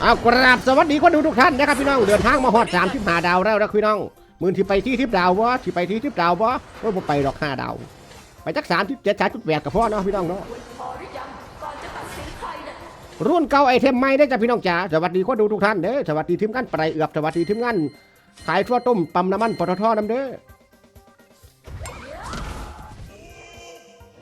เอากราบสวัสดีคนดูทุกท่านนะครับพี่น้องเดินทางมาฮอดสามทิพหาดาวแล้วนะพี่น้องมือที่ไปที่ทิพดาววะที่ไปที่ทิพดาววะว่าผมไปดอกห้าดาวไปจักสามทิพเจ็ดสามจุดแปดกับพ่อเนาะพี่น้องเนาะรุ่นเก่าไอเทมใหม่ได้จ้ะพี่น้องจ๋าสวัสดีคนดูทุกท่านเด้อสวัสดีทีมงานไปเอือบสวัสดีทีมงานขายทั่วต้มปั๊มน้ำมันปตทน้ำเด้อ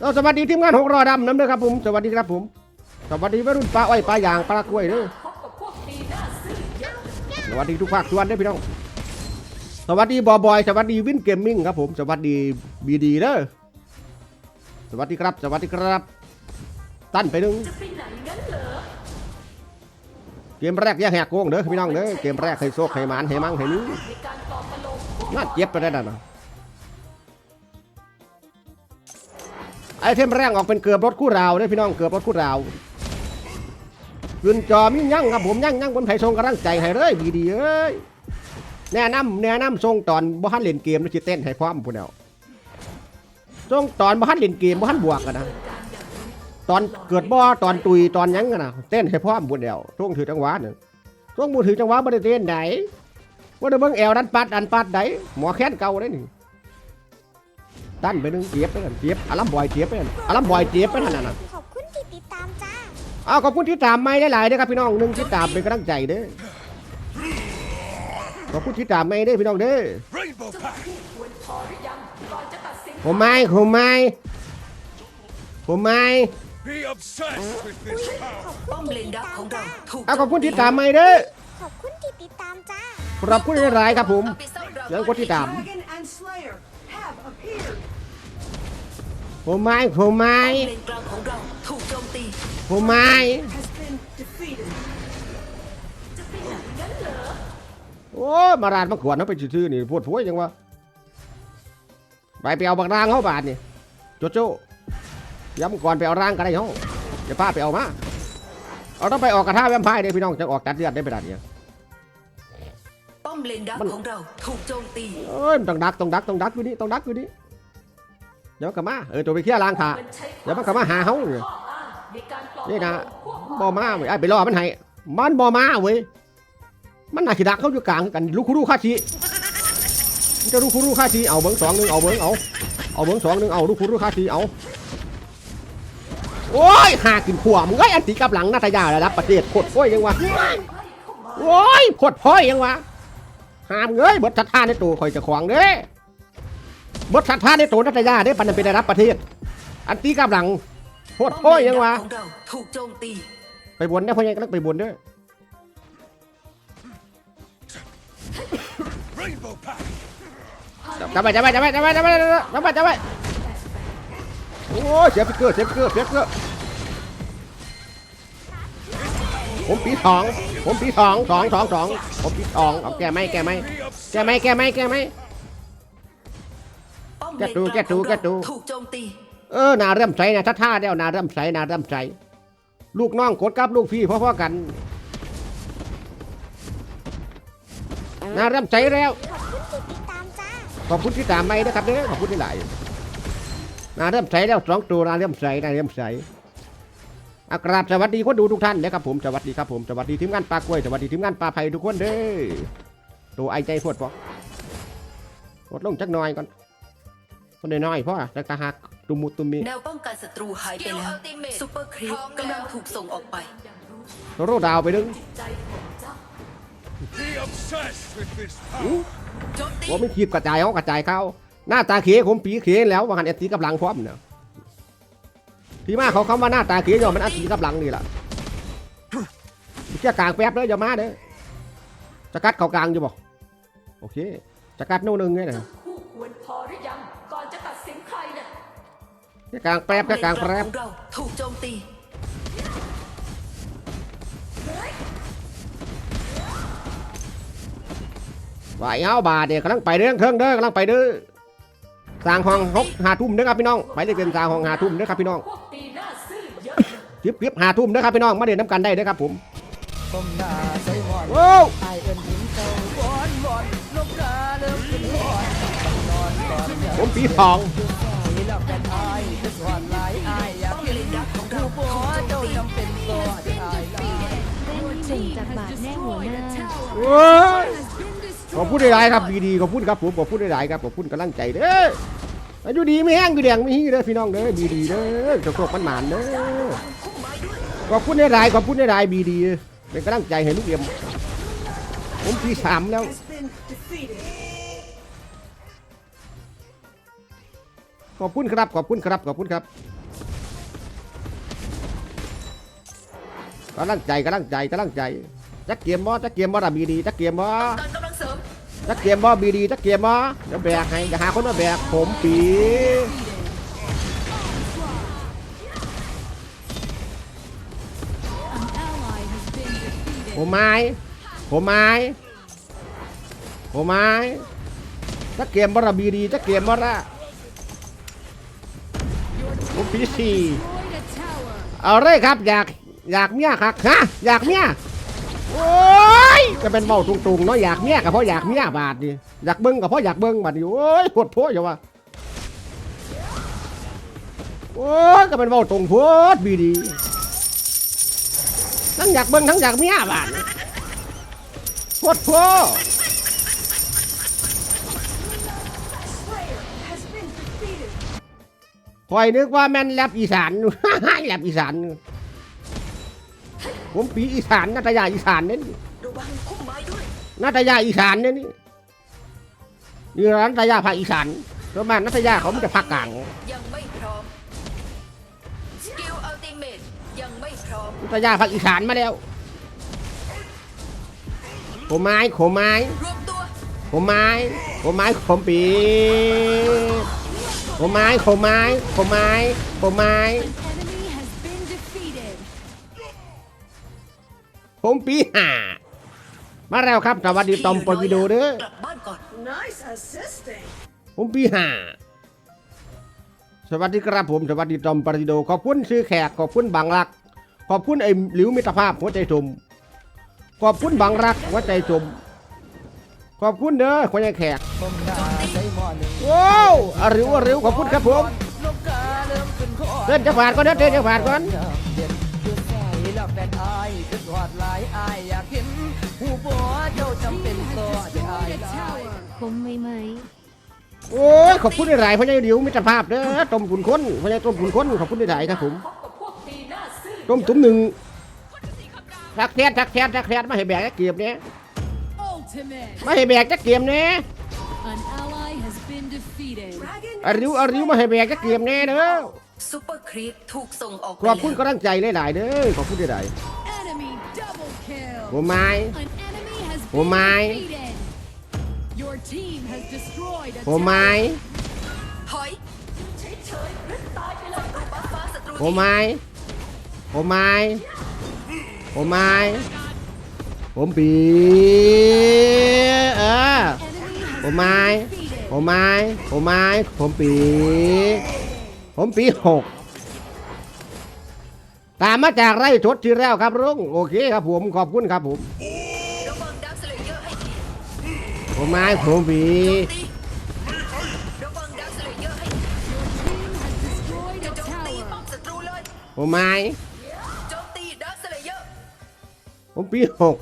เอาสวัสดีทีมงานหกรอดำน้ำเด้อครับผมสวัสดีครับผมสวัสดีวัยรุ่นปลาอ้อยปลายางปลากล้วยเด้อ วัสดีทุกภาคส่วนเด้พี่น้องสวัสดีบอบอยสวัสดีวินเกมมิ่งครับผมสวัสดีบีดีเด้อสวัสดีครับ สวัสดีครับ ตั้นไปหนึ่งเกมแรกอย่าแหกโค้งเด้อพี่น้องเด้อเกมแรกให้โซกให้มานให้มั่งให้นี้น่าเจ็บไปได้ดันะไอเทมแรกออกเป็นเกือบรถคู่ราวเด้อพี่น้องเกือบรถคู่ราว ขึ้นจอมียั่งครับผมยั่งยั่งบนไผ่ทรงกำลังใจให้เลยบีดีเอ้ยแนะนำแนะนำทรงตอนบ่ฮันเล่นเกมแล้วสิเต้นให้พร้อมพุ่นแล้วทรงตอนบ่ฮันเล่นเกมบ่ฮันบวกกันนะตอนเกิดบ่ตอนตุยตอนยังกันนะเต้นให้พร้อมพุ่นแล้วทรงถือจังหวะนึงทรงมือถือจังหวะบ่ได้เต้นไหนบ่ได้เบิ่งแอวดันปัดดันปัดไดหมอแค้นเก่าได้นี่ตั้นไปหนึงเจ็บไปนั่นเจ็บอารัมบอยเจ็บไปนั่นอารัมบอยเจ็บไปนั่นน่ะ จ้าเอาขอบคุณที่ตามไม่ได้หลายๆเด้อครับพี่น้องหนึ่งที่ตามเป็นกำลังใจเด้อขอบคุณที่ตามไม่ได้อพี่น้องเด้อ Rainbow Pack! ผมไม่ผมไม่ผมไม่ Be obsessed with this power! ป้อมเลนดักของเราถูกเอาขอบคุณที่ตามไม่เด้อขอบคุณที่ติดตามจ้าขอบคุณหลายๆครับผมปิดซ่อนเราแล้วกดที่ตาม ผมไม่ผมไม่ป้อมเลนกลางของเราถูกโจมตีผมไม่ Has been defeated. โอ้ยมาราดมาขวดเขาไปชื่อๆนี่ปวดหัวจังวะไปไปเอาบักรางเขาบาทนี่โจโจ้ย้ำก่อนไปเอาร่างกันได้ห้องจะพาไปเอามาเอาต้องไปออกกระทะแวมไพร์เด้อพี่น้องจะออกตัดเลือดได้ไปดัดเนี่ยป้อมเลนดักมันของเราถูกโจมตีเอ้ยมันต้องดักต้องดักต้องดักอยู่นี่ต้องดักอยู่นี่ เดี๋ยวกลับมาเออตัวไปเคลียร์ล้างขาเดี๋ยวมันกลับมาหาเขาเนี่ยนี่นะบอมาเว้ยไอ้ไปรอมันให้มันบอมาเว้ยมันน่าขีดักเขาอยู่กลางกันลูกคุรูคาชีมันจะลูกคุรูคาชีเอาเบิ้งสองหนึ่งเอาเบิ้งเอาเอาเบิ้งสองหนึ่งเอาลูกคุรูคาชีเอาโอ้ยหากินขวมึงไอ้ยอันตีกับหลังนาตยาระดับประเทศโคตรโอ้ยยังวะโอ้ยโคตรพ่อยยังวะหามเอ้ยบดทัดท่าในตัวคอยจะขวางเด้ บดทัท่าในตัวนัตยาเด้ปันนันเป็นระดับประเทศ อันตีกับหลังโคตรโอ้ยยังวะถูกโจมตีไปบนได้พ่อยังก็ต้องไปบนด้อ Rainbow Pack! จับไปจับไปจับไปจับไปจับไปจับไปจับไปโอ้เสียฟิกเกอร์เสียฟิกเกอร์เสียฟิกเกอร์ผมปีสองผมปีสองสองสองสองผมปีสองเอาแก้ไหมแก้ไหม Be แก้ไหมแก้ไหมแก้ไหมป้อม แกะเลนดูกลางแกะดูของแกะดูเราถูกโจมตี เออนาเริ่มใสนะท่าท่าเดียวนาเริ่มใสนาเริ่มใสลูกน้องกดกับลูกพี่พ่อๆกันนาเริ่มใสแล้วขอบคุณที่ติดตามจ้าขอบคุณที่ตามไม่นะครับเด้อขอบคุณที่หลายนาเริ่มใสแล้วสองตัวนาเริ่มใสนาเริ่มใสอากราบสวัสดีคนดูทุกท่านนะครับผมสวัสดีครับผมสวัสดีทีมงานปลากล้วยสวัสดีทีมงานปลาไผ่ทุกคนเด้อตัวไอใจพวดพอพดลงจักหน่อยก่อน คนน้อยๆพ่อจักตาหักตุมุตุมิแนวป้องกันศัตรูหายไปแล้วซูเปอร์ครีปกำลังถูกส่งออกไปโตโรดาวไปดึง Be obsessed with this power! โจมตีว่าไม่ขีดกระจายเขากระจายเขาหน้าตาเขผมปีเขแล้วว่าหันเอตีกับหลังพร้อมเนี่ยที่มาเขาคำว่าหน้าตาเขยอมมันอัตีกับหลังนี่แหละเจ้ากลางแป๊บเลยอย่ามาเด้อจะกัดเขากลางอยู่บ่โอเคจะกัดโน่นหนึงไงเนี่ยคู่ควรพอหรือยังก่อนจะ จะกลางแป๊บจะกลางแป๊บของเราถูกโจมตีไหวเฮาบาทเดี๋ยวกำลังไปเรื่องเครื่องเด้อกำลังไปเด้อสร้างห้องหกหาทุ่มเด้อครับพี่น้องไปเลยเป็นสร้างห้องหาทุ่มเด้อครับพี่น้องพวกตีหน้าซื่อเยอะเรียบเรียบหาทุ่มเด้อครับพี่น้องมาเด่นน้ำกันได้เด้อครับผมก้มหน้าใส่หมอนโว้วไอายเจากบาทแน่หัวหน้าโอ้ยขอบคุณหลายๆครับดีๆขอบคุณครับผมขอบคุณหลายๆครับขอบคุณกำลังใจเด้ออายุดีไม่แห้งอยู่แดงไม่ฮี้เด้อพี่น้องเด้อดีดีๆเด้อโชคๆมันหมานๆเด้อขอบคุณหลายๆขอบคุณหลายๆบีดีเป็นกำลังใจให้ลูกเอี่ยมผมที่สามแล้ว Has been defeated. ขอบคุณครับขอบคุณครับขอบคุณครับกำลังใจกำลังใจกำลังใจ จักเกียมบ่จักเกียมบ่ระบีดีจักเกียมบ่ตอนกำลังเสริมจักเกียมบ่บีดีจักเกียมบ่เดี๋ยวแบกให้อย่าหาคนมาแบกผมปีผมไม้ผมไม้ผมไม้จักเกียมบ่ระบีดีจักเกียมบ่ละผมปีสี่เอาเลยครับอยากอยากเมียครับฮะอยากเมีย โอ้ยก็เป็นเบาตรงๆเนาะอยากเมียก็เพราะอยากเมียบาทนี่อยากเบิ้งก็เพราะอยากเบิ้งบาทนี่โอ้ยปวดโพดอย่าว่าโอ้ยก็เป็นเบาตรงโพดบีดีทั้งอยากเบิ้งทั้งอยากเมียบาทปวดโพด Slayer has been defeated. คอยนึกว่าแม่นแรปอีสานแรปอีสาน ผมปีอีสานนาตยาอีสานเนี่ยระวังพุ่มไม้ด้วยนาตยาอีสานเนี่ยนี่นี่ร้านนาตยาภาคอีสานประมาณนาตยาเขาไม่จะภาคกลางยังไม่พร้อมสกิลอัลติเมตยังไม่พร้อมนาตยาภาคอีสานมาแล้วโขมไม้โขมไม้รวมตัวโขมไม้โขมไม้โขมปีโขมไม้โขมไม้โขมไม้โขมไม้ ผมปีห่ามาแล้วครับสวัสดีตอมปอวิดีโอเด้อ กลับบ้านก่อน Nice assisting. ผมปีห่าสวัสดีครับผมสวัสดีตอมปอวิดีโอขอบคุณซื้อแขกขอบคุณบางรัก ขอบคุณไอ้หลิวมิตรภาพหัวใจชมขอบคุณบางรักหัวใจชมขอบคุณเด้อคนใหญ่แขกผมด่าใส่หม้อหนึ่งว้าวอาริวอาริวขอบคุณครับผมนกกาเริ่มขึ้นคอเดินจะผ่านก่อนเด้อเดินจะผ่านก่อน อายคือหอดหลายอายอยากเห็นหูบัวเจ้าจำเป็นต่อจะอายหลายผมไหมไหมโอ้ยขอบคุณหลายๆพ่อใหญ่หลิวมิตรภาพเด้อต้มขุนค้นพ่อใหญ่ต้มขุนค้นขอบคุณหลายๆครับผมพบกับพวกตีหน้าซื่อต้มตุ้มหนึ่งทักแทนทักแทนทักแทนมาให้แบกจักเกียบเนี่ยมาให้แบกจักเกียบเนี่ย Dragon อาริวอาริวมาให้แบกจักเกียบเนี่ยเด้อซูเปอร์ครีปถูกส่งออกไปขอบคุณแล้วกำลังใจหลายๆเด้อขอบคุณหลายๆผมไม้ผมไม้ผมไม้ถอยเฉยๆหรือตายไปเลยบัฟฟ้าศัตรูผมไม้ผมไม้ผมไม้ผมปีเออผมไม้ ผมไม้ ผมไม้ ผมปี ผมปีหกตามมาจากไร่ชดที่แล้วครับลุงโอเคครับผมขอบคุณครับผม ผมไม้ผมปีผมไม้ผมปีหก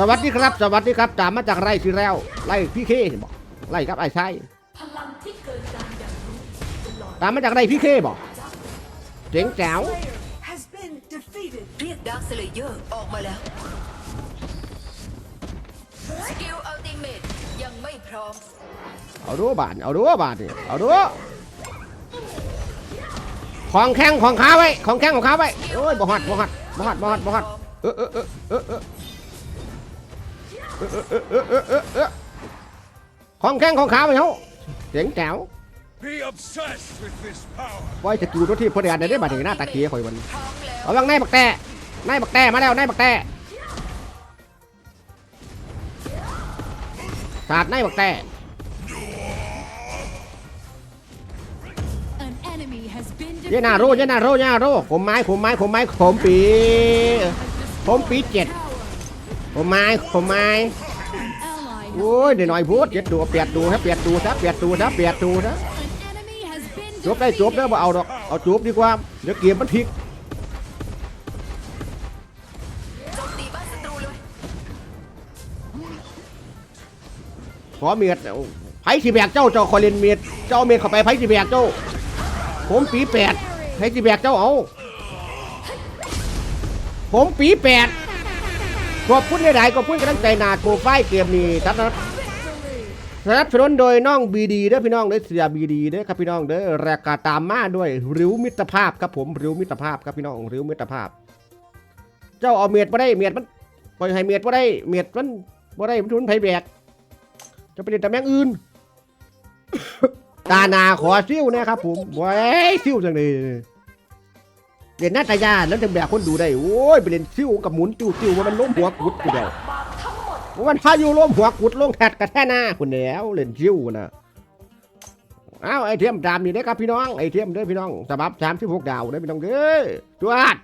สวัสดีครับ สวัสดีครับตามมาจากไร่ที่แล้วไร่พี่เคบอกไร่ครับไอ้ชายพลังที่เกินการอย่างรู้ตลอดตามมาจากไร่พี่เคบอกเจ๋งแจ๋ว Slayer has been defeated. เรียกดักสเลเยอร์ออกมาแล้วสกิลอัลติเมตยังไม่พร้อมเอาดูบาทเอาดูบาทนี่เอาดูของแข้งของขาไว้ของแข้งของขาไว้โอ้ยบ่หัดบ่หัดบ่หัดบ่หัดบ่หัดเออเออเออเออ ของแข้งของขาไว้เฮาเจ๋งแจ๋วไว้สกิลตัวที่พอดีอันได้บาดนี้หน้าตาเคียข่อยมันพร้อลเอาบังนายบักแต่นายบักแต่มาแล้วนายบักแต่สาดนายบักแต่เยนาโรเยนาโรเยนาโรขมไม้ขมไม้ขมไม้ขมปีขมปีเจ็ด ผมไม้ผมไม้โอ้ยเดี๋ยวหน่อยพูดเปียดตัวเปียดตัครับเปียดตัวครับเปียดตัวครับเปียดตัวนะจบได้จล้วมาเอาดอกเอาจบดีกว่าเดี๋ยวเกมมันพลิกขอเมียดไพ่สีแบกเจ้าเจ้าคอเลนเมียดเจ้าเมียดเข้าไปไพ่สีแบกเจ้า ผมปีแปดไพ่สีแบกเจ้าเอาผมปีแปด ขอบคุณหลายๆขอบคุณกำลังใจนาโปรไฟเกมนี้ครับนะสนับสนุนโดยน้องบีดีเด้อพี่น้องเด้อเสียบีดีเด้อครับพี่น้องเด้อแรกกาตามมาด้วยริ้วมิตรภาพครับผมริ้วมิตรภาพครับพี่น้องริ้วมิตรภาพ เจ้าเอาเมียดมาได้เมียดมันปล่อยให้เมียดมาได้เมียดมันมาได้มันทุนไผแบกจะไปเล่นตำแหน่งอื่น ตานาขอซิ่วนะครับผมไว้ซิ่วจังเลย เล่นหน้าตายาแล้วจะแบกคนดูได้โอ้ยไปเล่นซิ่วกับหมุนติวติวว่ามันล้มหัวกุดกูเดียวว่ามันพายุล้มหัวกุดลงแทดกระแทกหน้าคุณแล้วเล่นซิ่วนะอ้าวไอเทียมดามนี่ได้ครับพี่น้องไอเทียมได้พี่น้องสบับสามสิบหกดาวได้พี่น้องเด้อจวด